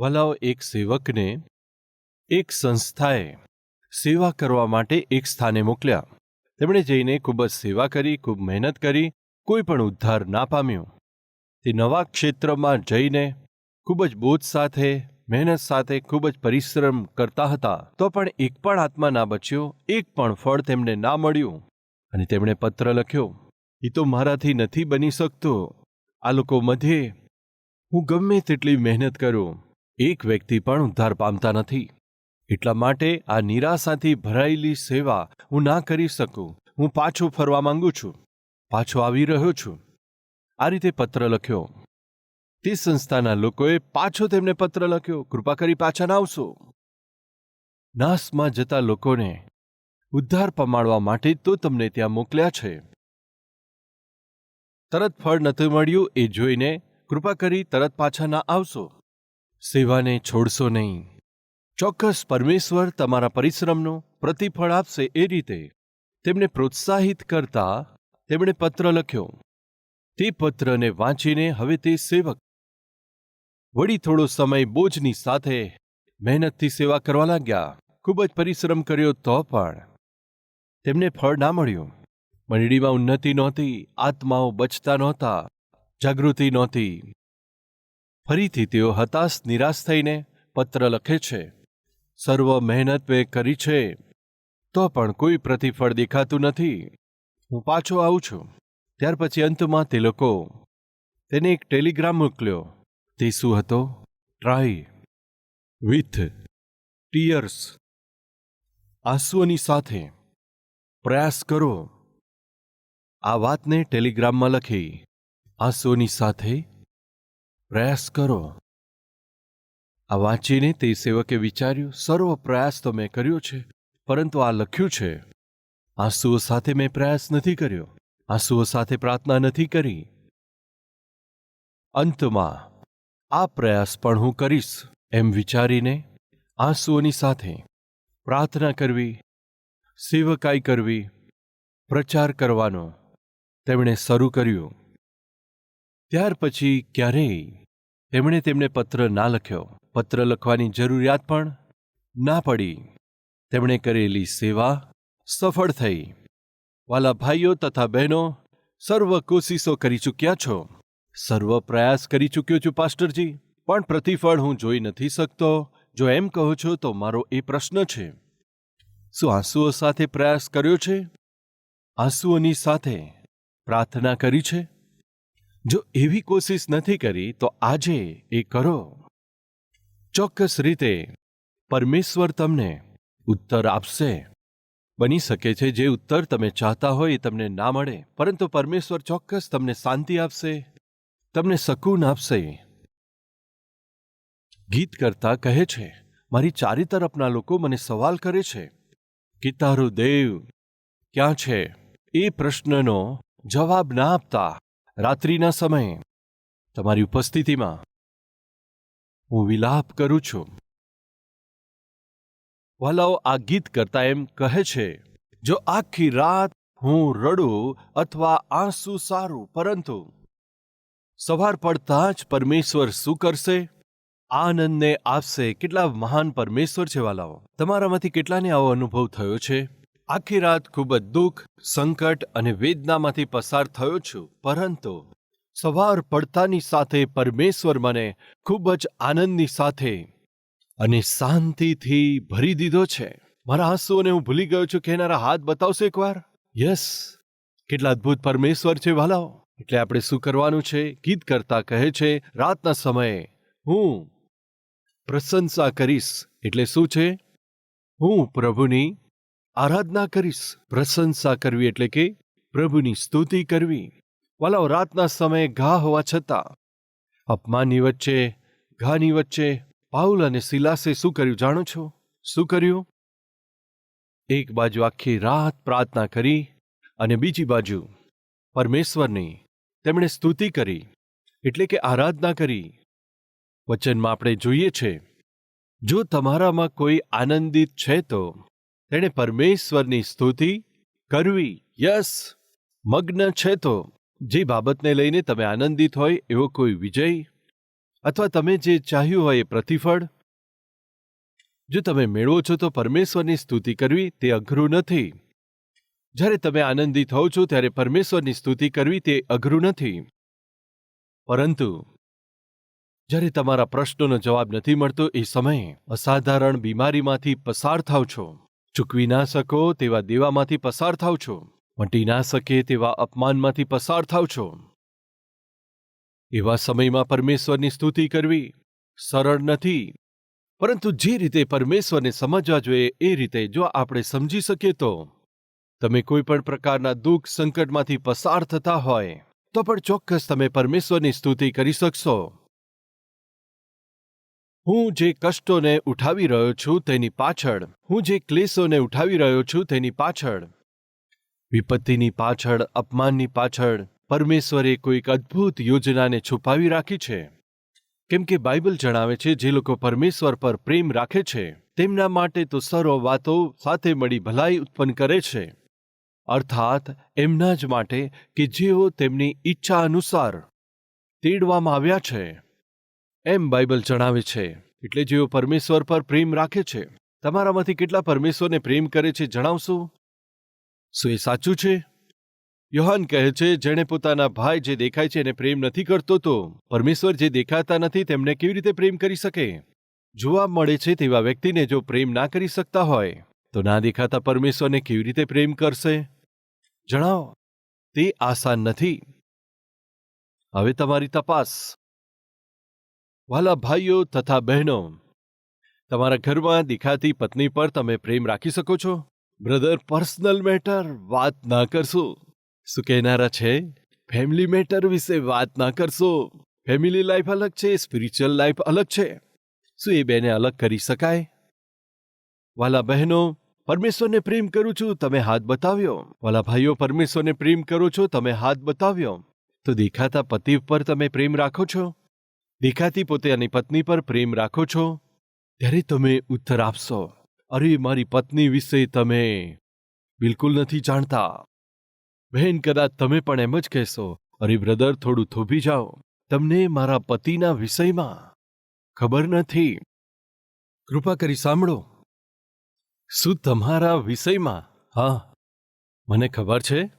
વલાવ એક સેવકને એક સંસ્થાએ સેવા કરવા માટે એક સ્થાને મોકલ્યા. તેમણે જઈને ખૂબ જ સેવા કરી, ખૂબ મહેનત કરી, કોઈ પણ ઉદ્ધાર ના પામ્યો. તે નવા ક્ષેત્રમાં જઈને ખૂબ જ બોધ સાથે, મહેનત સાથે ખૂબ જ પરિશ્રમ કરતા હતા. તો પણ એક પણ આત્મા ના બચ્યો, એક પણ ફળ તેમને ના મળ્યું. અને તેમણે પત્ર લખ્યો, એ તો મારાથી નથી બની શકતો. આ લોકો મધ્યે હું ગમે તેટલી મહેનત કરું. એક વ્યક્તિ પણ ઉદ્ધાર પામતા નથી. એટલા માટે આ નિરાશાથી ભરાયેલી સેવા હું ના કરી શકું. હું પાછું ફરવા માંગુ છું. પાછો આવી રહ્યો છું. આ રીતે પત્ર લખ્યો. તે સંસ્થાના લોકોએ પાછો તેમને પત્ર લખ્યો. કૃપા કરી પાછા ના આવશો. નાસમાં જતા લોકોને ઉદ્ધાર પમાડવા માટે તો તમને ત્યાં મોકલ્યા છે. તરત ફળ નથી મળ્યું એ જોઈને કૃપા કરી તરત પાછા ના આવશો. સેવાને છોડશો નહીં. ચોક્કસ પરમેશ્વર તમારા પરિશ્રમનું પ્રતિફળ આપશે એ રીતે તેમને પ્રોત્સાહિત કરતા તેમણે પત્ર લખ્યો. તે પત્રને વાંચીને હવે તે સેવક. વળી થોડો સમય બોજની સાથે મહેનતથી સેવા કરવા લાગ્યા. ખૂબ જ પરિશ્રમ કર્યો તો પણ તેમને ફળ ના મળ્યું. મંડળીમાં ઉન્નતિ નહોતી, આત્માઓ બચતા નહોતા, જાગૃતિ નહોતી. ફરીથી તેઓ હતાશ, નિરાશ થઈને પત્ર લખે છે, સર્વ મહેનત મેં કરી છે, તો પણ કોઈ પ્રતિફળ દેખાતું નથી. હું પાછો આવું છું. ત્યાર પછી અંતમાં તે લોકો તેને એક ટેલિગ્રામ મોકલ્યો. તે શું હતો? ટ્રાય વિથ ટીયર્સ આંસુઓની સાથે, પ્રયાસ કરો. આ વાતને ટેલિગ્રામમાં લખી, આંસુઓની સાથે પ્રયાસ કરો. આ વાંચીને તે સેવકે વિચાર્યું, સર્વ પ્રયાસ તો મેં કર્યો છે, પરંતુ આ લખ્યું છે. આંસુઓ સાથે મેં પ્રયાસ નથી કર્યો. આંસુઓ સાથે પ્રાર્થના નથી કરી. અંતમાં, આ પ્રયાસ પણ હું કરીશ. એમ વિચારીને આંસુઓની સાથે પ્રાર્થના કરવી, સેવકાઈ કરવી, પ્રચાર કરવાનો તેમણે શરૂ કર્યું. ત્યાર પછી ક્યારેય તેમણે તેમને પત્ર ના લખ્યો. પત્ર લખવાની જરૂરિયાત પણ ના પડી. તેમણે કરેલી સેવા સફળ થઈ. વાલા ભાઈઓ તથા બહેનો, સર્વ કોશિશો કરી ચૂક્યા છો. સર્વ પ્રયાસ કરી ચૂક્યો છું, પાસ્ટરજી. પણ પ્રતિફળ હું જોઈ નથી શકતો. જો એમ કહો છો, તો મારો એ પ્રશ્ન છે. શું આંસુઓ સાથે પ્રયાસ કર્યો છે? આંસુઓની સાથે પ્રાર્થના કરી છે? જો એવી કોશિશ નથી કરી, તો આજે એ કરો. ચોક્કસ રીતે, પરમેશ્વર તમને ઉત્તર આપશે. બની શકે છે, જે ઉત્તર તમે ચાહતા હોય એ તમને ના મળે, પરંતુ પરમેશ્વર ચોક્કસ તમને શાંતિ આપશે, તમને શકૂન આપશે. ગીત કરતા કહે છે, મારી ચારી તરફના લોકો મને સવાલ કરે છે કે તારો દેવ, ક્યાં છે? એ પ્રશ્નનો જવાબ ના આપતા રાત્રિના સમયે તમારી ઉપસ્થિતિમાં હું વિલાપ કરું છું. વાલાઓ આ ગીત કરતા એમ કહે છે, જો આખી રાત હું રડું અથવા આંસુ સારું, પરંતુ સવાર પડતા જ પરમેશ્વર શું કરશે? આનંદને આપશે. કેટલા મહાન પરમેશ્વર છે વાલાઓ. તમારામાંથી કેટલાને આવો અનુભવ થયો છે? આખી રાત ખૂબ જ દુઃખ, સંકટ અને વેદનામાંથી પસાર થયો છું. પરંતુ સવાર પડતાની સાથે પરમેશ્વર મને ખૂબ જ આનંદની સાથે અને શાંતિથી ભરી દીધો છે. મારા આંસુઓને હું ભૂલી ગયો છું કહેનારા હાથ બતાવશે એકવાર? યસ. કેટલા અદ્ભુત પરમેશ્વર છે વાલાઓ. એટલે આપણે શું કરવાનું છે? ગીત કરતા કહે છે, રાતના સમયે હું પ્રશંસા કરીશ. એટલે શું છે? હું પ્રભુની આરાધના કરીશ, પ્રશંસા કરવી એટલે કે પ્રભુની સ્તુતિ કરવી. વાલાઓ, રાતના સમયે ઘા હોવા છતાં અપમાનની વચ્ચે, ઘાની વચ્ચે પાઉલ અને સિલાસે શું કર્યું જાણો છો? શું કર્યું? એક બાજુ આખી રાત પ્રાર્થના કરી અને બીજી બાજુ પરમેશ્વરની તેમણે સ્તુતિ કરી એટલે કે આરાધના કરી. વચનમાં આપણે જોઈએ છે, જો તમારામાં કોઈ આનંદિત છે તો તેણે પરમેશ્વરની સ્તુતિ કરવી. યસ. મગ્ન છે તો. જે બાબતને લઈને તમે આનંદિત હોય એવો કોઈ વિજય અથવા તમે જે ચાહ્યું હોય એ પ્રતિફળ. જો તમે મેળવો છો તો પરમેશ્વરની સ્તુતિ કરવી તે અઘરું નથી. જ્યારે તમે આનંદિત હોવ છો ત્યારે પરમેશ્વરની સ્તુતિ કરવી તે અઘરું નથી. પરંતુ જ્યારે તમારા પ્રશ્નોનો જવાબ નથી મળતો એ સમયે અસાધારણ બીમારીમાંથી પસાર થાવ છો. ચૂકવી ના શકો તેવા દેવામાંથી પસાર થાવ છો. મટી ના શકે તેવા અપમાનમાંથી પસાર થાવ છો. એવા સમયમાં પરમેશ્વરની સ્તુતિ કરવી સરળ નથી. પરંતુ જે રીતે પરમેશ્વરને સમજવા જોઈએ એ રીતે જો આપણે સમજી શકીએ તો તમે કોઈ પણ પ્રકારના દુઃખ સંકટમાંથી પસાર થતા હોય તો પણ ચોક્કસ તમે પરમેશ્વરની સ્તુતિ કરી શકશો. હું જે કષ્ટોને ઉઠાવી રહ્યો છું તેની પાછળ, હું જે ક્લેશોને ઉઠાવી રહ્યો છું તેની પાછળ. વિપત્તિની પાછળ, અપમાનની પાછળ, પરમેશ્વરે કોઈક અદ્ભુત યોજનાને છુપાવી રાખી છે. કેમ કે બાઇબલ જણાવે છે, જે લોકો પરમેશ્વર પર પ્રેમ રાખે છે, તેમના માટે તો સર્વ વાતો સાથે મળી ભલાઈ ઉત્પન્ન કરે છે. અર્થાત, એમના જ માટે કે જેઓ તેમની ઈચ્છા અનુસાર તેડવામાં આવ્યા છે. એમ બાઇબલ જણાવે છે, એટલે જેઓ પરમેશ્વર પર પ્રેમ રાખે છે, તમારામાંથી કેટલા પરમેશ્વરને પ્રેમ કરે છે જણાવશો? શું એ સાચું છે? યોહાન કહે છે, જેણે પોતાના ભાઈ જે દેખાય છે એને પ્રેમ નથી કરતો તો પરમેશ્વર જે દેખાતા નથી તેમને કેવી રીતે પ્રેમ કરી શકે? જોવા મળે છે તેવા વ્યક્તિને જો પ્રેમ ના કરી શકતા હોય, તો ના દેખાતા પરમેશ્વરને કેવી રીતે પ્રેમ કરશે? જણાવો. તે આસાન નથી. હવે તમારી તપાસ. વાલા ભાઈઓ તથા બહેનો, તમારા ઘરમાં દેખાતી પત્ની પર તમે પ્રેમ રાખી શકો છો? બ્રધર, પર્સનલ મેટર, વાત ના કરશો. શું કહેનારા છે? ફેમિલી મેટર વિશે વાત ના કરશો. ફેમિલી લાઈફ અલગ છે, સ્પિરિચ્યુઅલ લાઈફ અલગ છે. શું એ બેને અલગ કરી શકાય? વાલા બહેનો, પરમેશ્વરને પ્રેમ કરું છું, તમે હાથ બતાવ્યો. વાલા ભાઈઓ, પરમેશ્વરને પ્રેમ કરો છો, તમે હાથ બતાવ્યો. તો દેખાતા પતિ પર તમે પ્રેમ રાખો છો? દેખાતી પોતાની પત્ની પર પ્રેમ રાખો છો? ત્યારે તમે ઉત્તર આપશો. અરે, મારી પત્ની વિશે તમે બિલકુલ નથી જાણતા. બહેન, કદાચ તમે પણ એમ જ કહેશો. અરે, બ્રધર, થોડું થોભી જાઓ. તમને મારા પતિના વિષયમાં ખબર નથી. કૃપા કરી સાંભળો. શું તમારા વિષયમાં? હા, મને ખબર છે.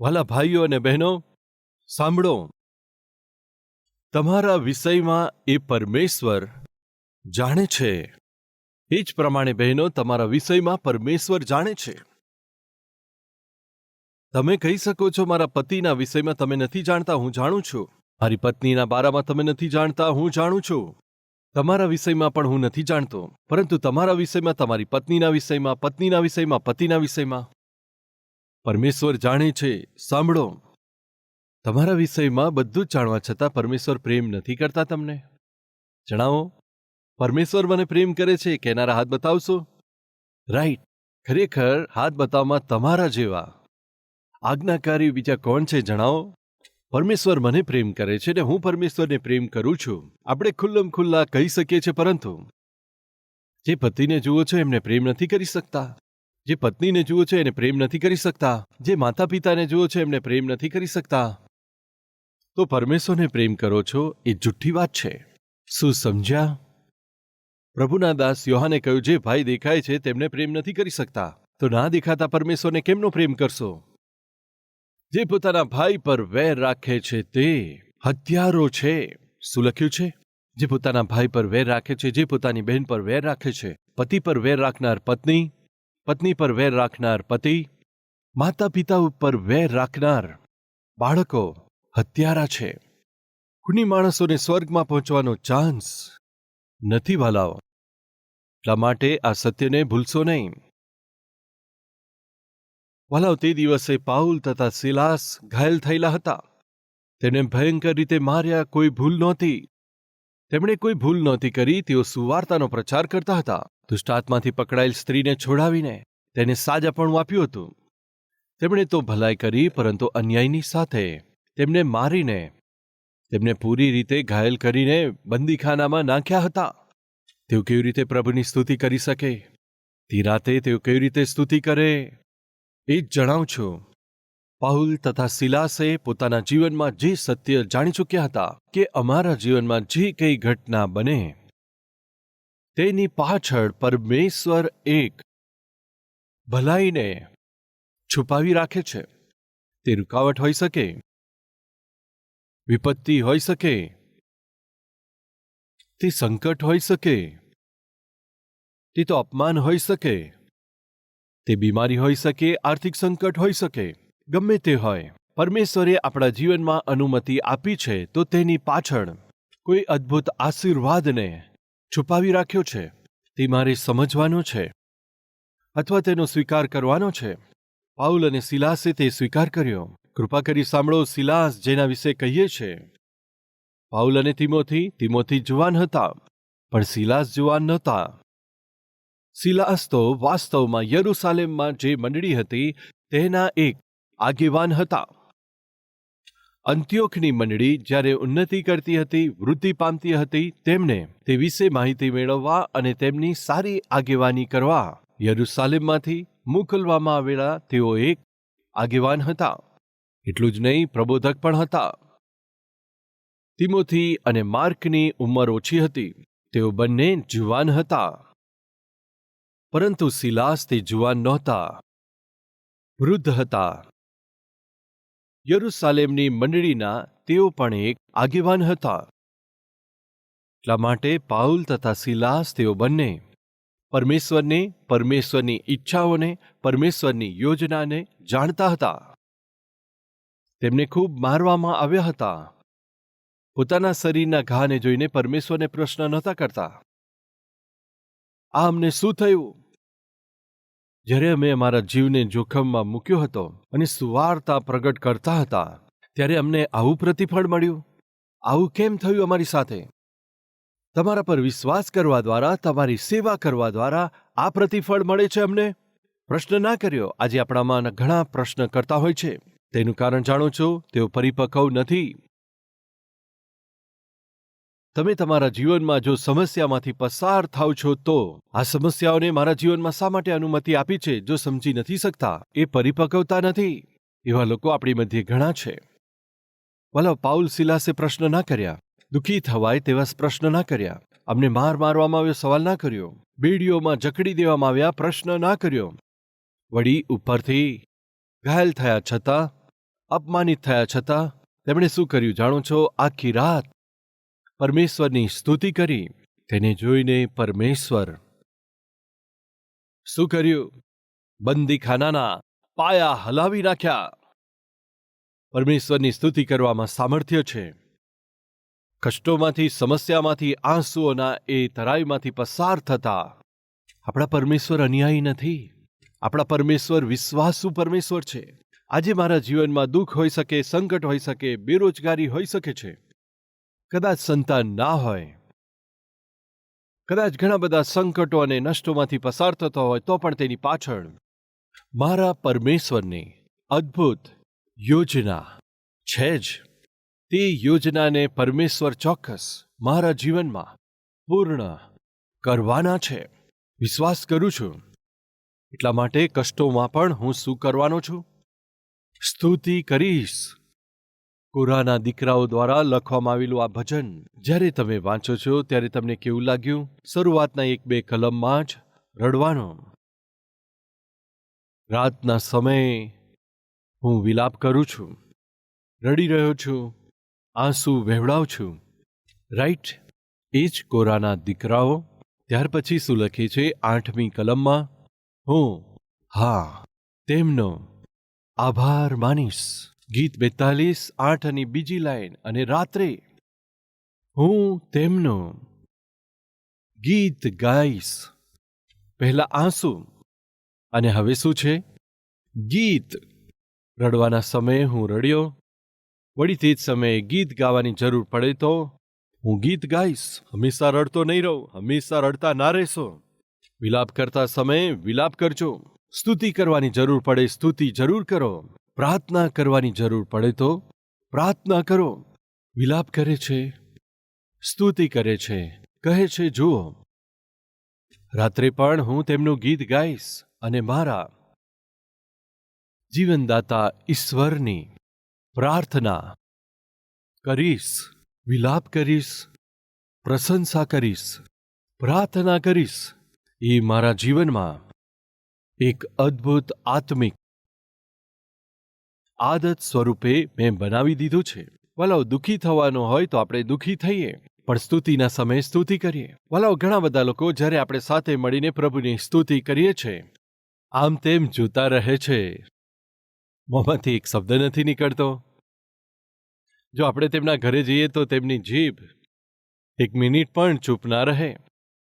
વાલા ભાઈઓ અને બહેનો, સાંભળો. તમારા વિષયમાં એ પરમેશ્વર જાણે છે. એ જ પ્રમાણે બહેનો, તમારા વિષયમાં પરમેશ્વર જાણે છે. તમે કહી શકો છો, મારા પતિના વિષયમાં તમે નથી જાણતા, હું જાણું છું. મારી પત્નીના બારામાં તમે નથી જાણતા, હું જાણું છું. તમારા વિષયમાં પણ હું નથી જાણતો, પરંતુ તમારા વિષયમાં, તમારી પત્નીના વિષયમાં પત્નીના વિષયમાં, પતિના વિષયમાં. પરમેશ્વર જાણે છે. સાંભળો. તમારા વિષયમાં બધું જ જાણવા છતાં પરમેશ્વર પ્રેમ નથી કરતા તમને? જણાવો. પરમેશ્વર મને પ્રેમ કરે છે કહેનારા હાથ બતાવશો? રાઈટ ખરેખર હાથ બતાવવામાં તમારા જેવા આજ્ઞાકારી બીજા કોણ છે જણાવો? પરમેશ્વર મને પ્રેમ કરે છે ને હું પરમેશ્વરને પ્રેમ કરું છું. આપણે ખુલ્લમ ખુલ્લા કહી શકીએ છીએ પરંતુ જે પતિને જુઓ છો એમને પ્રેમ નથી કરી શકતા. જે પત્નીને જુઓ છો એને પ્રેમ નથી કરી શકતા. જે માતા પિતાને જુઓ છો એમને પ્રેમ નથી કરી શકતા. તો પરમેશ્વરને પ્રેમ કરો છો એ જુઠ્ઠી વાત છે. શું સમજ્યા? પ્રભુના દાસ યોહાને કહ્યું, જે ભાઈ દેખાય છે તેમને પ્રેમ નથી કરી શકતા. તો ના દેખાતા પરમેશ્વરને કેમનો પ્રેમ કરશો? જે પોતાના ભાઈ પર વેર રાખે છે તે હત્યારો છે. શું લખ્યું છે? જે પોતાના ભાઈ પર વેર રાખે છે, જે પોતાની બહેન પર વેર રાખે છે, પતિ પર વેર રાખનાર પત્ની પત્ની પર વેર રાખનાર પતિ માતા પિતા ઉપર વેર રાખનાર બાળકો હત્યારા છે. ખૂની માણસોને સ્વર્ગમાં પહોંચવાનો ચાન્સ નથી વાલાઓ. એટલા માટે આ સત્યને ભૂલશો નહીં. વાલાઓ, તે દિવસે પાઉલ તથા સિલાસ ઘાયલ થયેલા હતા. તેને ભયંકર રીતે માર્યા કોઈ ભૂલ નહોતી. તેમણે કોઈ ભૂલ નહોતી કરી, તેઓ સુવાર્તાનો પ્રચાર કરતા હતા. દુષ્ટાત્માથી પકડાયેલ સ્ત્રીને છોડાવીને તેને સાજાપણું આપ્યું હતું. તેમણે તો ભલાઈ કરી, પરંતુ અન્યાયની સાથે તેમને મારીને, તેમને પૂરી રીતે ઘાયલ કરીને બંદીખાનામાં નાખ્યા હતા. તેઓ કેવી રીતે પ્રભુની સ્તુતિ કરી શકે? તે રાતે તેઓ કેવી રીતે સ્તુતિ કરે? એ જ જણાવું છું. પાઉલ તથા સિલાસે પોતાના જીવનમાં જે સત્ય જાણી ચૂક્યા હતા કે અમારા જીવનમાં જે કંઈ ઘટના બને, તેની પાછળ પરમેશ્વર એક ભલાઈને છુપાવી રાખે છે. તે રૂકાવટ હોઈ શકે વિપત્તિ હોઈ શકે? તે સંકટ હોઈ શકે? તે તો અપમાન હોઈ શકે? તે બીમારી હોઈ શકે, આર્થિક સંકટ હોઈ શકે? ગમે તે હોય, પરમેશ્વરે આપણા જીવનમાં અનુમતિ આપી છે તો તેની પાછળ કોઈ અદ્ભુત આશીર્વાદને છુપાવી રાખ્યો છે? તે મારે સમજવાનો છે. અથવા તેનો સ્વીકાર કરવાનો છે? પાઉલ અને સિલાસે તે સ્વીકાર કર્યો. કૃપા કરી સાંભળો સિલાસ જેના વિશે કહીએ છે. પાઉલ અને તિમોથી તિમોથી જુવાન હતા, પણ સિલાસ જુવાન નહોતા. સિલાસ તો વાસ્તવમાં યરુસાલેમમાં જે મંડળી હતી, તેના એક આગેવાન હતા. અંત્યોખની મંડળી જ્યારે ઉન્નતિ કરતી હતી, વૃદ્ધિ પામતી હતી, તેમને તે વિશે માહિતી મેળવવા અને તેમની સારી આગેવાની કરવા યરુસાલેમમાંથી મોકલવામાં આવેલા તેઓ એક આગેવાન હતા. એટલું જ નહીં, પ્રબોધક પણ હતા. તિમોથી અને માર્કની ઉંમર ઓછી હતી, તેઓ બંને જુવાન હતા. પરંતુ સિલાસ તે જુવાન નહોતા. વૃદ્ધ હતા. યરુસાલેમની મંડળીના તેઓ પણ એક આગેવાન હતા. એટલા માટે પાઉલ તથા સિલાસ તેઓ બંને પરમેશ્વરને, પરમેશ્વરની ઈચ્છાઓને, પરમેશ્વરની યોજનાને જાણતા હતા. તેમને ખૂબ મારવામાં આવ્યા હતા. પોતાના શરીરના ઘાને જોઈને પરમેશ્વરને પ્રશ્ન નહોતા કરતા. આ અમને શું થયું? જ્યારે અમે અમારા જીવને જોખમમાં મૂક્યો હતો અને સુવાર્તા પ્રગટ કરતા હતા, ત્યારે અમને આવું પ્રતિફળ મળ્યું. આવું કેમ થયું અમારી સાથે? તમારા પર વિશ્વાસ કરવા દ્વારા, તમારી સેવા કરવા દ્વારા આ પ્રતિફળ મળે છે અમને? પ્રશ્ન ના કર્યો. આજે આપણામાં ઘણા પ્રશ્ન કરતા હોય છે. તેનું કારણ જાણો છો, તેઓ પરિપક્વ નથી. તમે તમારા જીવનમાં જો સમસ્યામાંથી પસાર થાવ છો, તો આ સમસ્યાઓને મારા જીવનમાં શા માટે અનુમતિ આપી છે, જો સમજી નથી શકતા? એ પરિપક્વતા નથી. એવા લોકો આપણી મધ્યે ઘણા છે. ભલો પાઉલ સિલાસે પ્રશ્ન ના કર્યા. દુઃખી થવાય તેવા પ્રશ્ન ના કર્યા. અમને માર મારવામાં આવ્યો, સવાલ ના કર્યો. બેડીઓમાં જકડી દેવામાં આવ્યા, પ્રશ્ન ના કર્યો. વળી ઉપરથી ઘાયલ થયા છતાં અપમાનિત થયા છતાં તેમણે શું કર્યું જાણો છો? આખી રાત પરમેશ્વરની સ્તુતિ કરી, તેને જોઈને પરમેશ્વર શું કર્યું? બંદીખાનાના પાયા હલાવી નાખ્યા. પરમેશ્વરની સ્તુતિ કરવામાં સામર્થ્ય છે. કષ્ટોમાંથી, સમસ્યામાંથી, આંસુઓના એ તરાઈમાંથી પસાર થતા આપણા પરમેશ્વર અન્યાયી નથી. આપણા પરમેશ્વર વિશ્વાસુ પરમેશ્વર છે. આજે મારા જીવનમાં દુઃખ હોઈ શકે, સંકટ હોઈ શકે, બેરોજગારી હોઈ શકે છે. કદાચ સંતાન ના હોય. કદાચ ઘણા બધા સંકટો અને નષ્ટોમાંથી પસાર થતો હોય તો પણ તેની પાછળ મારા પરમેશ્વરની અદ્ભુત યોજના છે જ. તે યોજનાને પરમેશ્વર ચોક્કસ મારા જીવનમાં પૂર્ણ કરવાના છે. વિશ્વાસ કરું છું. એટલા માટે કષ્ટોમાં પણ હું શું કરવાનો છું? સ્તુતિ કરીશ. કોરાના દીકરાઓ દ્વારા લખવામાં આવેલું આ ભજન જ્યારે તમે વાંચો છો ત્યારે તમને કેવું લાગ્યું? શરૂઆતના એક બે કલમમાં જ રડવાનો. રાતના સમયે હું વિલાપ કરું છું. રડી રહ્યો છું. આંસુ વહેવડાવ છું. રાઈટ. એ જ કોરાના દીકરાઓ. ત્યાર પછી શું લખે છે? આઠમી કલમમાં હું, હા, તેમનો આભાર, માનીશ. ગીત બેતાલીસ, આઠ અને બીજી લાઈન અને રાત્રે હું તેમનો ગીત ગાઈશ. પહેલા આંસુ. અને હવે શું છે? ગીત. રડવાના સમયે હું રડ્યો. વળી તે જ સમયે ગીત ગાવાની જરૂર પડે તો હું ગીત ગાઈશ. હંમેશા રડતો નહીં રહું, હંમેશા રડતા ના રહેશો. વિલાપ કરતા સમયે વિલાપ કરજો. સ્તુતિ કરવાની જરૂર પડે, સ્તુતિ જરૂર કરો. પ્રાર્થના કરવાની જરૂર પડે તો પ્રાર્થના કરો. વિલાપ કરે છે, સ્તુતિ કરે છે, કહે છે, જુઓ. રાત્રે પણ હું તેમનું ગીત ગાઈશ અને મારા જીવનદાતા ઈશ્વરની પ્રાર્થના કરીશ, વિલાપ કરીશ, પ્રશંસા કરીશ, પ્રાર્થના કરીશ. એ મારા જીવનમાં એક અદ્ભુત આત્મિક આદત સ્વરૂપે મેં બનાવી દીધું છે. વલાવ દુઃખી થવાનું હોય તો આપણે દુઃખી થઈએ, પણ સ્તુતિના સમયે સ્તુતિ કરીએ. વલાવ ઘણા બધા લોકો જ્યારે આપણે સાથે મળીને પ્રભુની સ્તુતિ કરીએ છીએ આમ તેમ જોતા રહે છે. મોંમાંથી એક શબ્દ નથી નીકળતો. જો આપણે તેમના ઘરે જઈએ તો તેમની જીભ એક મિનિટ પણ ચૂપ ના રહે.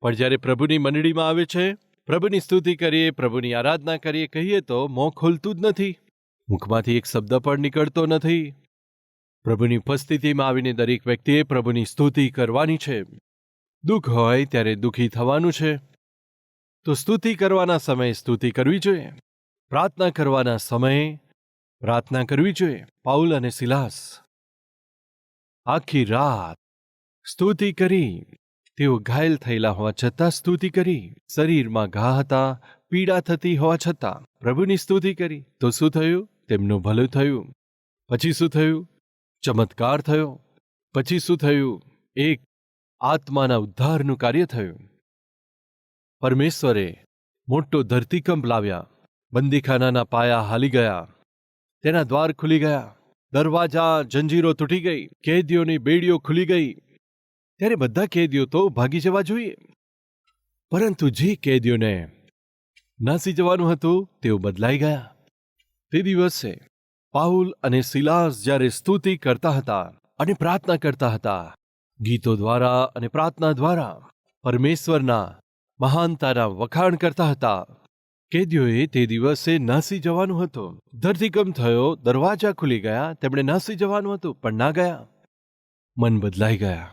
પણ જ્યારે પ્રભુની મંડળીમાં આવે છે પ્રભુની સ્તુતિ કરીએ, પ્રભુની આરાધના કરીએ, કહીએ તો મોં ખોલતું જ નથી. મુખમાંથી એક શબ્દ પણ નીકળતો નથી. પ્રભુની ઉપસ્થિતિમાં આવીને દરેક વ્યક્તિએ પ્રભુની સ્તુતિ કરવાની છે. દુઃખ હોય ત્યારે દુઃખી થવાનું છે. તો સ્તુતિ કરવાના સમયે સ્તુતિ કરવી જોઈએ. પ્રાર્થના કરવાના સમયે પ્રાર્થના કરવી જોઈએ. પાઉલ અને સિલાસ. આખી રાત સ્તુતિ કરી. તેઓ ઘાયલ થયેલા હોવા છતાં સ્તુતિ કરી. શરીરમાં ઘા હતા, પીડા થતી હોવા છતાં પ્રભુની સ્તુતિ કરી. તો શું થયું? તેમનું ભલું થયું. પછી શું થયું? ચમત્કાર થયો. પછી શું થયું? એક આત્માના ઉદ્ધારનું કાર્ય થયું. પરમેશ્વરે મોટો ધરતીકંપ લાવ્યા. બંદીખાનાના પાયા હાલી ગયા. તેના દ્વાર ખુલી ગયા. દરવાજા, જંજીરો તૂટી ગઈ. કેદીઓની બેડીઓ ખુલી ગઈ. ત્યારે બધા કેદીઓ તો ભાગી જવા જોઈએ. પરંતુ જે કેદીઓને નાસી જવાનું હતું, તેઓ બદલાઈ ગયા. તે દિવસે પાઉલ અને સિલાસ જ્યારે સ્તુતિ કરતા હતા અને પ્રાર્થના કરતા હતા, ગીતો દ્વારા અને પ્રાર્થના દ્વારા પરમેશ્વરના મહાનતાના વખાણ કરતા હતા. કેદીઓએ તે દિવસે નાસી જવાનું હતું. ધરતીકંપ થયો, દરવાજા ખુલી ગયા, તેમણે નાસી જવાનું હતું, પણ ના ગયા. મન બદલાઈ ગયા.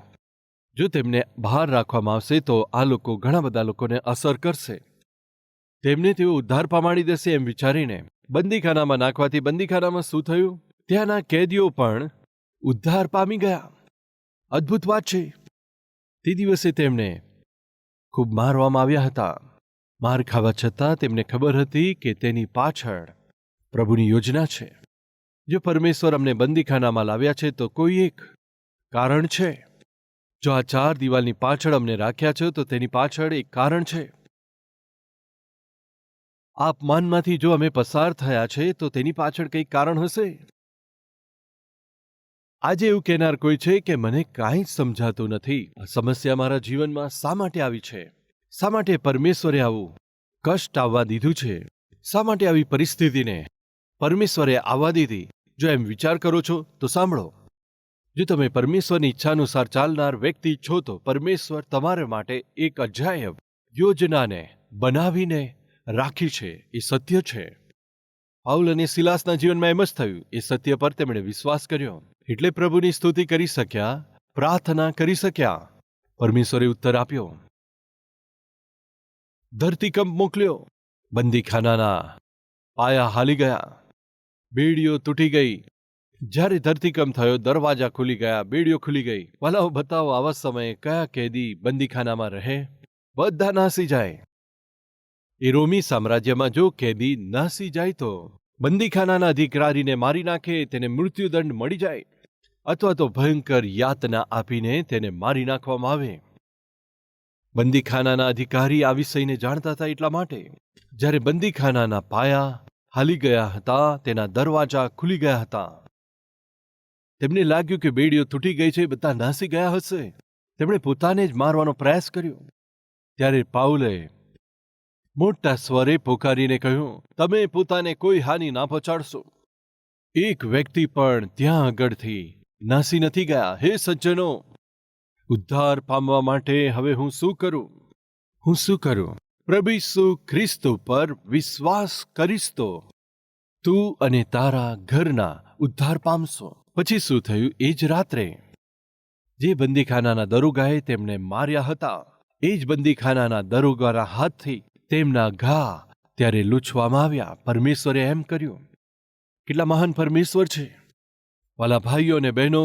જો તેમને બહાર રાખવામાં આવશે, તો આ લોકો ઘણા બધા લોકોને અસર કરશે. તેમને તેઓ ઉદ્ધાર પામાડી દેશે એમ વિચારીને બંદીખાનામાં નાખવાથી બંદીખાનામાં શું થયું? ત્યાંના કેદીઓ પણ ઉદ્ધાર પામી ગયા. અદ્ભુત વાત છે. તે દિવસે તેમને ખૂબ મારવામાં આવ્યા હતા. માર ખાવા છતાં તેમને ખબર હતી કે તેની પાછળ પ્રભુની યોજના છે. જો પરમેશ્વર અમને બંદીખાનામાં લાવ્યા છે, તો કોઈ એક કારણ છે. જો આ ચાર દિવાલની પાછળ અમને રાખ્યા છે, તો તેની પાછળ એક કારણ છે. આપમાનમાંથી જો અમે પસાર થયા છે, તો તેની પાછળ કંઈક કારણ હશે? આજે એવું કહેનાર કોઈ છે કે મને કાંઈ જ સમજાતું નથી. આ સમસ્યા મારા જીવનમાં શા માટે આવી છે? શા માટે પરમેશ્વરે આવું કષ્ટ આવવા દીધું છે? શા માટે આવી પરિસ્થિતિને પરમેશ્વરે આવવા દીધી? જો એમ વિચાર કરો છો, તો સાંભળો. જો તમે પરમેશ્વરની ઈચ્છાનુસાર ચાલનાર વ્યક્તિ છો તો પરમેશ્વર તમારા માટે એક અજાયબ યોજનાને બનાવીને રાખી છે. એ સત્ય છે. પાઉલ અને સિલાસના જીવનમાં એમ જ થયું. એ સત્ય પર તેમણે વિશ્વાસ કર્યો. એટલે પ્રભુની સ્તુતિ કરી શક્યા, પ્રાર્થના કરી શક્યા. પરમેશ્વરે ઉત્તર આપ્યો. ધરતીકંપ મોકલ્યો. બંદીખાનાના પાયા હાલી ગયા. બેડીઓ તૂટી ગઈ. જ્યારે ધરતીકંપ થયો, દરવાજા ખુલી ગયા, બેડીઓ ખુલી ગઈ. વાલાઓ બતાવો, આવા સમયે કયા કેદી બંદીખાનામાં રહે? બધા નાસી જાય. એ રોમી સામ્રાજ્યમાં જો કેદી નાસી જાય તો બંદીખાનાના અધિકારીને મારી નાખે, તેને મૃત્યુદંડ મળી જાય. અથવા તો ભયંકર યાતના આપીને તેને મારી નાખવામાં આવે. બંદીખાનાના અધિકારી આ વિષયને જાણતા હતા એટલા માટે. જ્યારે બંદીખાનાના પાયા હાલી ગયા હતા, તેના દરવાજા ખુલી ગયા હતા. તેમને લાગ્યું કે બેડીઓ તૂટી ગઈ છે બધા નાસી ગયા હશે. તેમણે પોતાને જ મારવાનો પ્રયાસ કર્યો. ત્યારે પાઉલે મોટા સ્વરે પોકારીને કહ્યું, તમે પોતાને કોઈ હાનિ ના પહોંચાડશો. એક વ્યક્તિ પણ ત્યાં આગળથી નાસી નથી ગયા. હે સજ્જનો, ઉદ્ધાર પામવા માટે હવે હું શું કરું? હું શું કરું? પ્રભુ ઈસુ ખ્રિસ્તુ પર વિશ્વાસ કરીશ તો તું અને તારા ઘરના ઉદ્ધાર પામશો. પછી શું થયું? એ જ રાત્રે જે બંદીખાનાના દરોગાએ તેમને માર્યા હતા, એ જ બંદીખાનાના દરોગાના હાથથી તેમના ઘા ત્યારે લૂછવામાં આવ્યા. પરમેશ્વરે એમ કર્યું, કેટલા મહાન પરમેશ્વર છે. વાલા ભાઈઓ અને બહેનો,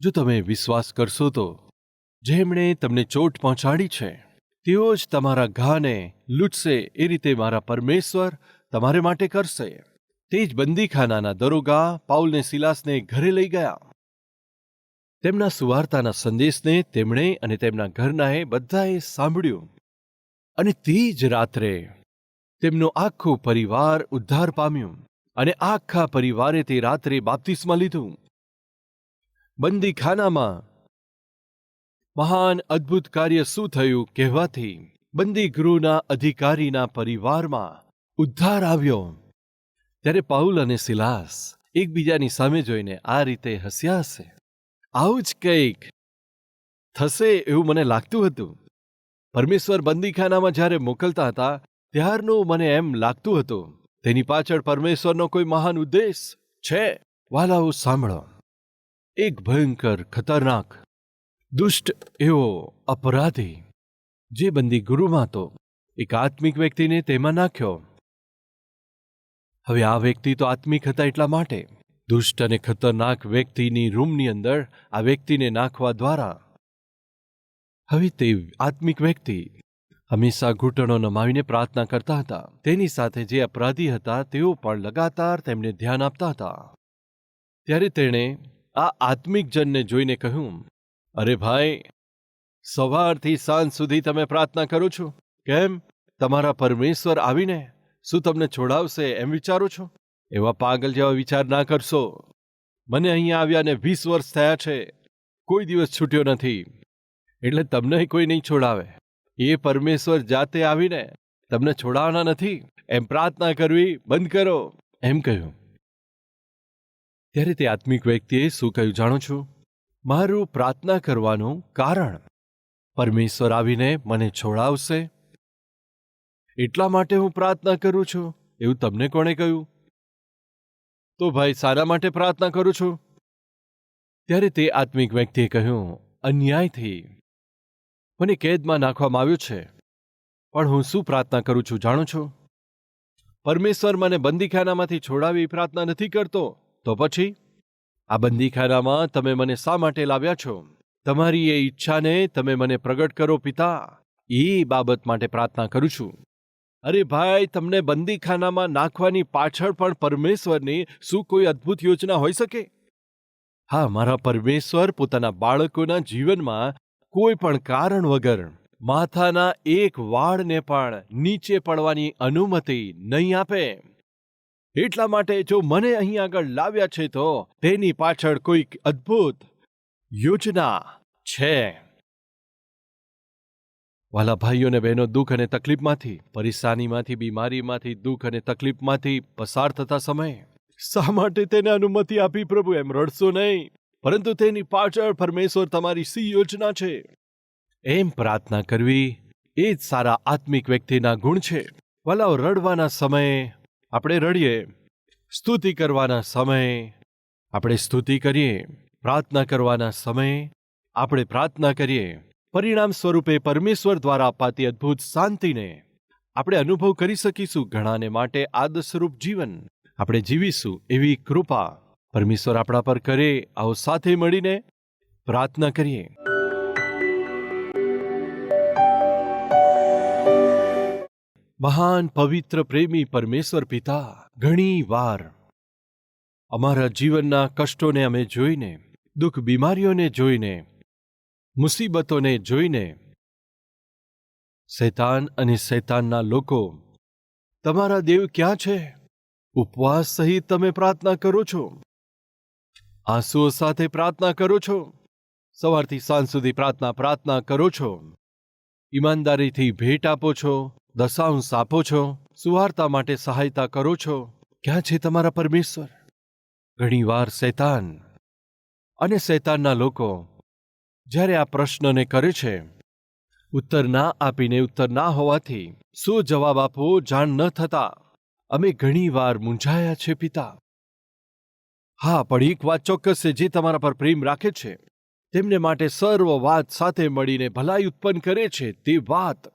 જો તમે વિશ્વાસ કરશો તો જેમણે તમને ચોટ પહોંચાડી છે, તેઓ જ તમારા ઘાને લૂંટશે એ રીતે મારા પરમેશ્વર તમારે માટે કરશે. તે જ બંદીખાનાના દરોગા પાઉલને સિલાસને ઘરે લઈ ગયા. તેમના સુવાર્તાના સંદેશને તેમણે અને તેમના ઘરનાએ બધાએ સાંભળ્યું. અને તે જ રાત્રે તેમનો આખો પરિવાર ઉદ્ધાર પામ્યું અને આખા પરિવારે તે રાત્રે બાપ્તિસ્મા લીધું. બંદીખાનામાં મહાન અદ્ભુત કાર્ય શું થયું કહેવાથી બંદીગૃહના અધિકારીના પરિવારમાં ઉદ્ધાર આવ્યો. ત્યારે પાઉલ અને સિલાસ એકબીજાની સામે જોઈને આ રીતે હસ્યા હશે. આવું જ કંઈક થશે એવું મને લાગતું હતું. પરમેશ્વર બંદીખાનામાં જ્યારે મોકલતા હતા, ત્યારનું મને એમ લાગતું હતું, તેની પાછળ પરમેશ્વરનો કોઈ મહાન ઉદ્દેશ છે? વાલાઓ સાંભળો. એક ભયંકર, ખતરનાક, દુષ્ટ એવો અપરાધી, જે બંદી ગુરુમાં હતો. એક આત્મિક વ્યક્તિને તેમાં નાખ્યો. હવે આ વ્યક્તિ તો આત્મિક હતા એટલા માટે. દુષ્ટ અને ખતરનાક વ્યક્તિની રૂમની અંદર આ વ્યક્તિને નાખવા દ્વારા. હવે તે આત્મિક વ્યક્તિ હંમેશા ઘૂંટણો નમાવીને પ્રાર્થના કરતા હતા. તેની સાથે જે અપરાધી હતા તેઓ પણ લગાતાર તેમને ધ્યાન આપતા હતા. ત્યારે તેણે આ આત્મિક જનને જોઈને કહ્યું, અરે ભાઈ, સવારથી સાંજ સુધી તમે પ્રાર્થના કરો છો? કેમ? તમારા પરમેશ્વર આવીને શું તમને છોડાવશે એમ વિચારો છો? એવા પાગલ જેવા વિચાર ના કરશો. મને અહીંયા આવ્યા ને વીસ વર્ષ થયા છે. કોઈ દિવસ છૂટ્યો નથી. એટલે તમને કોઈ નહીં છોડાવે. એ પરમેશ્વર જાતે આવીને તમને છોડાવવાના નથી. એમ પ્રાર્થના કરવી બંધ કરો. એમ કહ્યું. ત્યારે તે આત્મિક વ્યક્તિએ શું કહ્યું જાણો છું? મારું પ્રાર્થના કરવાનું કારણ. પરમેશ્વર આવીને મને છોડાવશે? એટલા માટે હું પ્રાર્થના કરું છું? એવું તમને કોણે કહ્યું? તો ભાઈ, સારા માટે પ્રાર્થના કરું છું? ત્યારે તે આત્મિક વ્યક્તિએ કહ્યું, અન્યાયથી મને કેદમાં નાખવામાં આવ્યું છે. પણ હું શું પ્રાર્થના કરું છું જાણું છું? પરમેશ્વર મને બંદીખાનામાંથી છોડાવી પ્રાર્થના નથી કરતો. તો પછી? આ બંદીખાનામાં તમે મને શા માટે લાવ્યા છો? તમારી એ ઈચ્છાને તમે મને પ્રગટ કરો, પિતા. એ બાબત માટે પ્રાર્થના કરું છું. અરે ભાઈ, તમને બંદીખાનામાં નાખવાની પાછળ પણ પરમેશ્વરની શું કોઈ અદ્ભુત યોજના હોઈ શકે? હા, મારા પરમેશ્વર પોતાના બાળકોના જીવનમાં કોઈ પણ કારણ વગર માથાના એક વાળને પણ નીચે પડવાની અનુમતિ નહીં આપે. એટલા માટે જો મને અહીં આગળ લાવ્યા છે તો તેની પાછળ કોઈક અદ્ભુત યોજના છે. વાલા ભાઈઓ અને બહેનો, દુઃખ અને તકલીફમાંથી, પરેશાનીમાંથી, બીમારીમાંથી, દુઃખ અને તકલીફમાંથી પસાર થતા સમયે. શા માટે તેને અનુમતિ આપી પ્રભુ? એમ રડશો નહીં. પરંતુ તેની પાછળ પરમેશ્વર તમારી સી યોજના છે? એમ પ્રાર્થના કરવી એ જ સારા આત્મિક વ્યક્તિના ગુણ છે. વાલાઓ, રડવાના સમયે આપણે રડીએ. સ્તુતિ કરવાના સમયે આપણે સ્તુતિ કરીએ. પ્રાર્થના કરવાના સમયે આપણે પ્રાર્થના કરીએ. પરિણામ સ્વરૂપે પરમેશ્વર દ્વારા અપાતી અદ્ભુત શાંતિને આપણે અનુભવ કરી શકીશું ઘણાને માટે આદર્શરૂપ જીવન. આપણે જીવીશું એવી કૃપા. પરમેશ્વર આપણા પર કરે, આવો સાથે મળીને પ્રાર્થના કરીએ. મહાન પવિત્ર પ્રેમી પરમેશ્વર પિતા, ઘણી વાર અમારા જીવનના કષ્ટોને અમે જોઈને, દુઃખ બીમારીઓને જોઈને મુસીબતોને જોઈને શૈતાન અને શૈતાનના લોકો, તમારા દેવ ક્યાં છે? ઉપવાસ સહિત તમે પ્રાર્થના કરો છો? આંસુઓ સાથે પ્રાર્થના કરો છો? સવારથી સાંજ સુધી પ્રાર્થના પ્રાર્થના કરો છો? ઈમાનદારીથી ભેટ આપો છો? દશાંશ આપો છો? સુવાર્તા માટે સહાયતા કરો છો? ક્યાં છે તમારા પરમેશ્વર? ઘણીવાર શૈતાન અને શૈતાનના લોકો જ્યારે આ પ્રશ્નને કરે છે, ઉત્તર ના આપીને ઉત્તર ના હોવાથી શું જવાબ આપવો જાણ ન થતા અમે ઘણીવાર મૂંઝાયા છે પિતા. હા, પણ એક વાત ચોક્કસ છે, જે તમારા પર પ્રેમ રાખે છે. તેમને માટે સર્વ વાત સાથે મળીને ભલાઈ ઉત્પન્ન કરે છે, તે વાત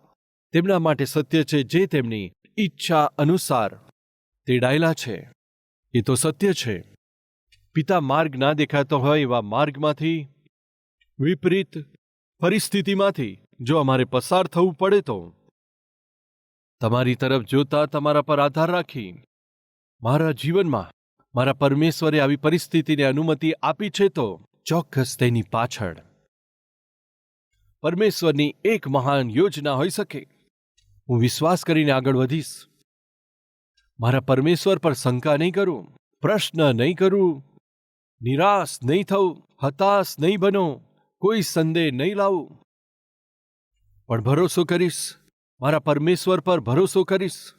તેમના માટે સત્ય છે, જે તેમની ઈચ્છા અનુસાર તેડાયેલા છે. એ તો સત્ય છે. પિતા માર્ગ ના દેખાતો હોય એવા માર્ગમાંથી વિપરીત પરિસ્થિતિમાંથી જો અમારે પસાર થવું પડે તો? તમારી તરફ જોતા તમારા પર આધાર રાખી મારા જીવનમાં મારા પરમેશ્વરે આવી પરિસ્થિતિને અનુમતિ આપી છે તો ચોક્કસ તેની પાછળ પરમેશ્વરની એક મહાન યોજના હોઈ શકે. હું વિશ્વાસ કરીને આગળ વધીશ. મારા પરમેશ્વર પર શંકા નહીં કરું, પ્રશ્ન નહીં કરું, નિરાશ નહીં થવું હતાશ નહીં બનો. કોઈ સંદેહ નહીં લાવું. પણ ભરોસો કરીશ, મારા પરમેશ્વર પર ભરોસો કરીશ.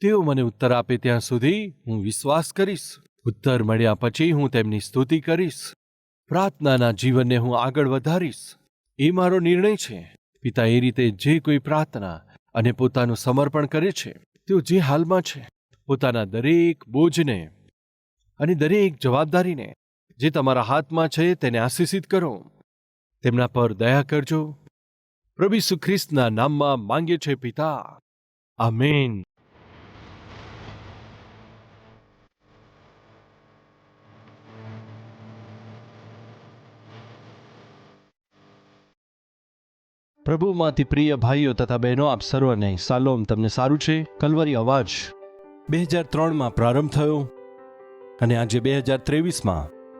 તેઓ મને ઉત્તર આપે ત્યાં સુધી હું વિશ્વાસ કરીશ. ઉત્તર મળ્યા પછી હું તેમની સ્તુતિ કરીશ. પ્રાર્થનાના જીવનને હું આગળ વધારીશ. એ મારો નિર્ણય છે. પિતા એ રીતે જે કોઈ પ્રાર્થના અને પોતાનું સમર્પણ કરે છે, તેઓ જે હાલમાં છે, પોતાના દરેક બોજને અને દરેક જવાબદારીને જે તમારા હાથમાં છે તેને આશીષિત કરો. તેમના પર દયા કરજો. પ્રભુ ઈસુ ખ્રિસ્તના નામમાં માંગે છે પિતા. આમેન. પ્રભુમાંથી પ્રિય ભાઈઓ તથા બહેનો, આપ સર્વને સાલોમ. તમને સારું છે? કલવરી અવાજ. બે હજાર ત્રણમાં પ્રારંભ થયો અને આજે બે હજાર ત્રેવીસમાં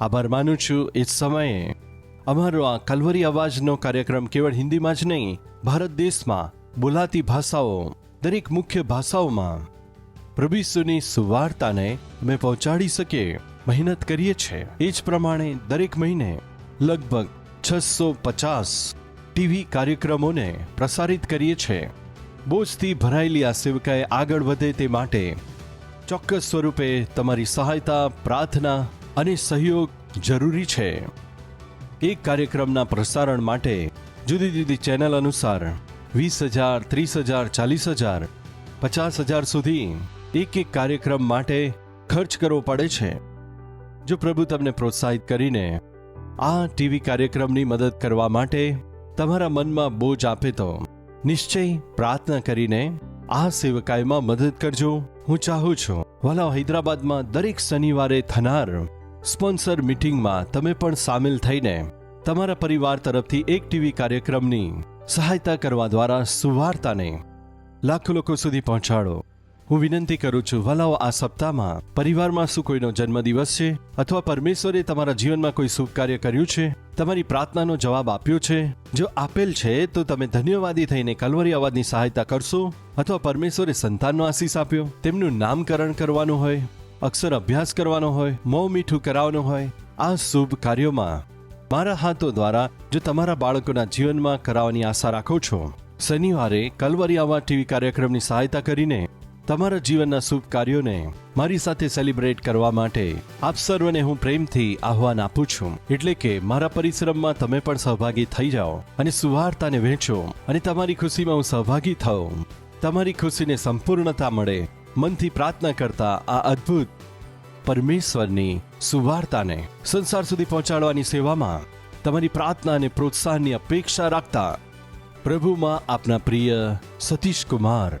આભાર માનું છું એ સમયે. અમારો આ કલવરી અવાજનો કાર્યક્રમ કેવળ હિન્દીમાં જ નહીં, ભારત દેશમાં બોલાતી ભાષાઓ, દરેક મુખ્ય ભાષાઓમાં. પ્રભુસુની સુવાર્તાને અમે પહોંચાડી શકીએ, મહેનત કરીએ છીએ. એ જ પ્રમાણે દરેક મહિને લગભગ છસો પચાસ ટીવી કાર્યક્રમોને પ્રસારિત કરીએ છીએ. બોજથી ભરાયેલી આ સેવકાએ આગળ વધે તે માટે ચોક્કસ સ્વરૂપે તમારી સહાયતા, પ્રાર્થના અને સહયોગ જરૂરી છે. એક કાર્યક્રમના પ્રસારણ માટે જુદી જુદી ચેનલ અનુસાર વીસ હજાર, ત્રીસ હજાર, ચાલીસ હજાર, પચાસ હજાર સુધી એક એક કાર્યક્રમ માટે ખર્ચ કરવો પડે છે. જો પ્રભુ તમને પ્રોત્સાહિત કરીને આ ટીવી કાર્યક્રમની મદદ કરવા માટે તમારા મનમાં બોજ આપે તો નિશ્ચય પ્રાર્થના કરીને આ સેવકાયમાં મદદ કરજો. હું ચાહું છું. વાલા હૈદરાબાદમાં દરેક શનિવારે થનાર સ્પોન્સર મીટિંગમાં તમે પણ સામેલ થઈને તમારા પરિવાર તરફથી એક ટીવી કાર્યક્રમની સહાયતા કરવા દ્વારા સુવાર્તાને લાખો લોકો સુધી પહોંચાડો. હું વિનંતી કરું છું વલાઓ આ સપ્તાહમાં પરિવારમાં શું કોઈનો જન્મદિવસ છે અથવા પરમેશ્વરે તમારા જીવનમાં કોઈ શુભ કાર્ય કર્યું છે? તમારી પ્રાર્થનાનો જવાબ આપ્યો છે? જો આપેલ છે, તો તમે ધન્યવાદી થઈને કલવરી અવાજની સહાયતા કરશો અથવા પરમેશ્વરે સંતાનનો આશીષ આપ્યો? તેમનું નામકરણ કરવાનું હોય? અક્ષર અભ્યાસ કરવાનો હોય, મોં મીઠું કરાવવાનું હોય, આ શુભ કાર્યોમાં. મારા હાથો દ્વારા જો તમારા બાળકોના જીવનમાં કરાવવાની આશા રાખો છો, શનિવારે કલવરિયામાં ટીવી કાર્યક્રમની સહાયતા કરીને તમારા જીવનના શુભ કાર્યોને મારી સાથે સેલિબ્રેટ કરવા માટે આપ સર્વને હું પ્રેમથી આહવાન આપું છું. એટલે કે મારા પરિશ્રમમાં તમે પણ સહભાગી થઈ જાઓ અને સુવાર્તાને વહેંચો અને તમારી ખુશીમાં હું સહભાગી થઉં. તમારી ખુશીને સંપૂર્ણતા મળે મનથી પ્રાર્થના કરતા આ અદ્ભુત પરમેશ્વરની સુવાર્તાને સંસાર સુધી પહોંચાડવાની સેવામાં તમારી પ્રાર્થના અને પ્રોત્સાહનની અપેક્ષા રાખતા પ્રભુમાં આપના પ્રિય સતીશ કુમાર